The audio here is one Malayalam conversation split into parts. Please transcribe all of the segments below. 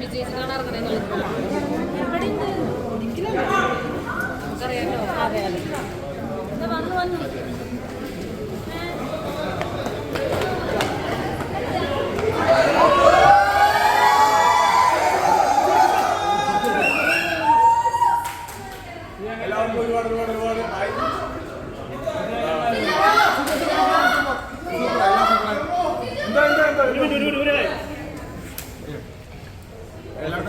വിജയിച്ചതാണ് ഇറങ്ങണേന്നുള്ളത് ഇവിടെ ഇരിക്കുന്നുണ്ട് നമുക്കറിയാലോ അതെ അതെ എന്നാ വന്നു വന്നു ഒരു മിനിറ്റ് ഒരു മിനിറ്റ്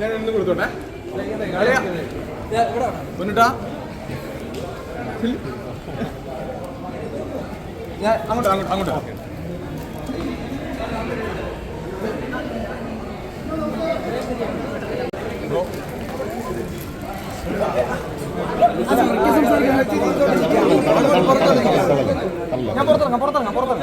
ഞാൻ ഒന്ന് കൊടുത്തോട്ടെ മുന്നിട്ടാ ഞാൻ അങ്ങോട്ട് അങ്ങോട്ട് അങ്ങോട്ട്. ഞാൻ പുറത്തിറങ്ങാം പുറത്തിറങ്ങാം പുറത്തിറങ്ങാം